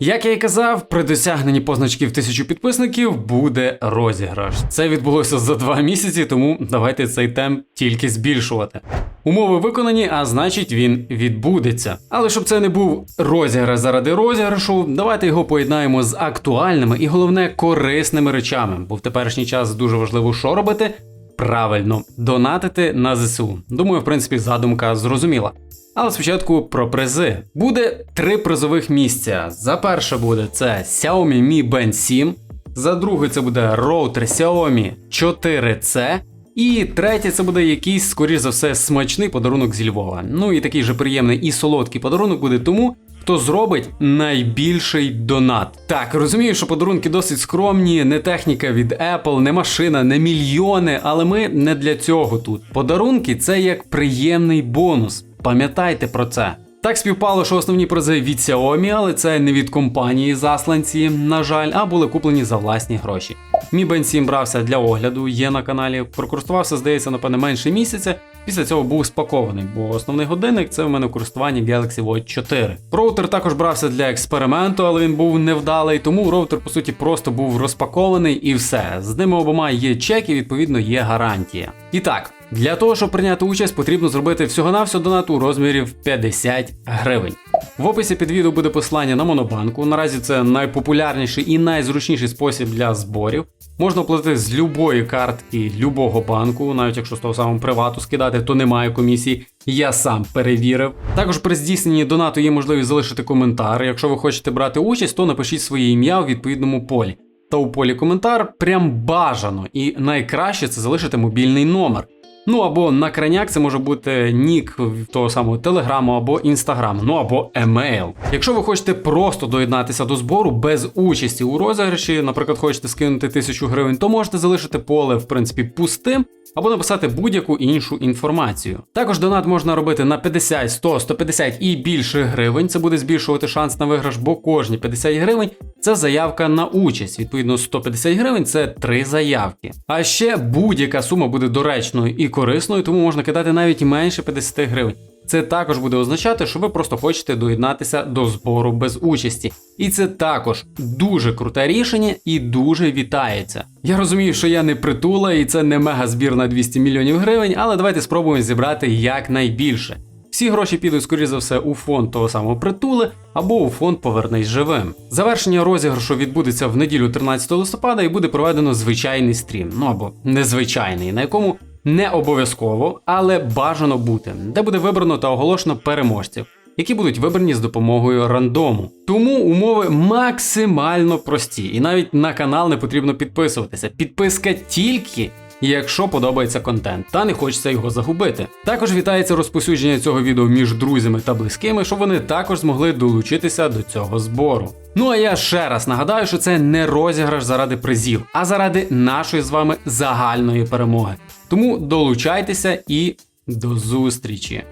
Як я і казав, при досягненні позначків тисячу підписників буде розіграш. Це відбулося за два місяці, тому давайте цей темп тільки збільшувати. Умови виконані, а значить він відбудеться. Але щоб це не був розіграш заради розіграшу, давайте його поєднаємо з актуальними і головне корисними речами, бо в теперішній час дуже важливо, що робити. Правильно, донатити на ЗСУ. Думаю, в принципі, задумка зрозуміла. Але спочатку про призи. Буде три призових місця. За перше буде це Xiaomi Mi Band 7, за друге це буде роутер Xiaomi 4C. І третє, це буде якийсь, скоріш за все, смачний подарунок зі Львова. Ну і такий же приємний і солодкий подарунок буде тому, хто зробить найбільший донат. Так, розумію, що подарунки досить скромні, не техніка від Apple, не машина, не мільйони, але ми не для цього тут. Подарунки це як приємний бонус. Пам'ятайте про це. Так співпало, що основні призи від Xiaomi, але це не від компанії засланці, на жаль, а були куплені за власні гроші. Mi Band 7 брався для огляду, є на каналі. Прокористувався, здається, напевне, менше місяця. Після цього був спакований, бо основний годинник це в мене в користуванні Galaxy Watch 4. Роутер також брався для експерименту, але він був невдалий, тому роутер, по суті, просто був розпакований і все. З ними обома є чек і відповідно є гарантія. І так. Для того, щоб прийняти участь, потрібно зробити всього-навсього донат у розмірі 50 гривень. В описі під відео буде посилання на Монобанку. Наразі це найпопулярніший і найзручніший спосіб для зборів. Можна оплатити з любої картки любого банку, навіть якщо з того самого привату скидати, то немає комісії. Я сам перевірив. Також при здійсненні донату є можливість залишити коментар. Якщо ви хочете брати участь, то напишіть своє ім'я у відповідному полі. Та у полі коментар прям бажано, і найкраще це залишити мобільний номер. Ну або на краняк це може бути нік того самого телеграму або інстаграму, ну або емейл. Якщо ви хочете просто доєднатися до збору без участі у розіграші, наприклад, хочете скинути тисячу гривень, то можете залишити поле в принципі пустим. Або написати будь-яку іншу інформацію. Також донат можна робити на 50, 100, 150 і більше гривень. Це буде збільшувати шанс на виграш, бо кожні 50 гривень це заявка на участь. Відповідно, 150 гривень це 3 заявки. А ще будь-яка сума буде доречною і корисною, тому можна кидати навіть менше 50 гривень. Це також буде означати, що ви просто хочете доєднатися до збору без участі. І це також дуже круте рішення і дуже вітається. Я розумію, що я не притула і це не мега збір на 200 мільйонів гривень, але давайте спробуємо зібрати якнайбільше. Всі гроші підуть, скоріш за все, у фонд того самого притули або у фонд Повернись живим. Завершення розіграшу відбудеться в неділю 13 листопада і буде проведено звичайний стрім, ну або незвичайний, на якому не обов'язково, але бажано бути, де буде вибрано та оголошено переможців, які будуть вибрані з допомогою рандому. Тому умови максимально прості, і навіть на канал не потрібно підписуватися. Підписка тільки. Якщо подобається контент, та не хочеться його загубити. Також вітається розповсюдження цього відео між друзями та близькими, щоб вони також змогли долучитися до цього збору. Ну а я ще раз нагадаю, що це не розіграш заради призів, а заради нашої з вами загальної перемоги. Тому долучайтеся і до зустрічі.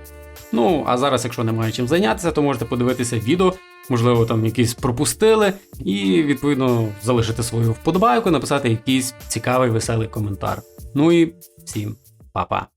Ну, а зараз, якщо немає чим зайнятися, то можете подивитися відео, можливо, там якісь пропустили, і відповідно залишити свою вподобайку, написати якийсь цікавий веселий коментар. Ну і всім па-па.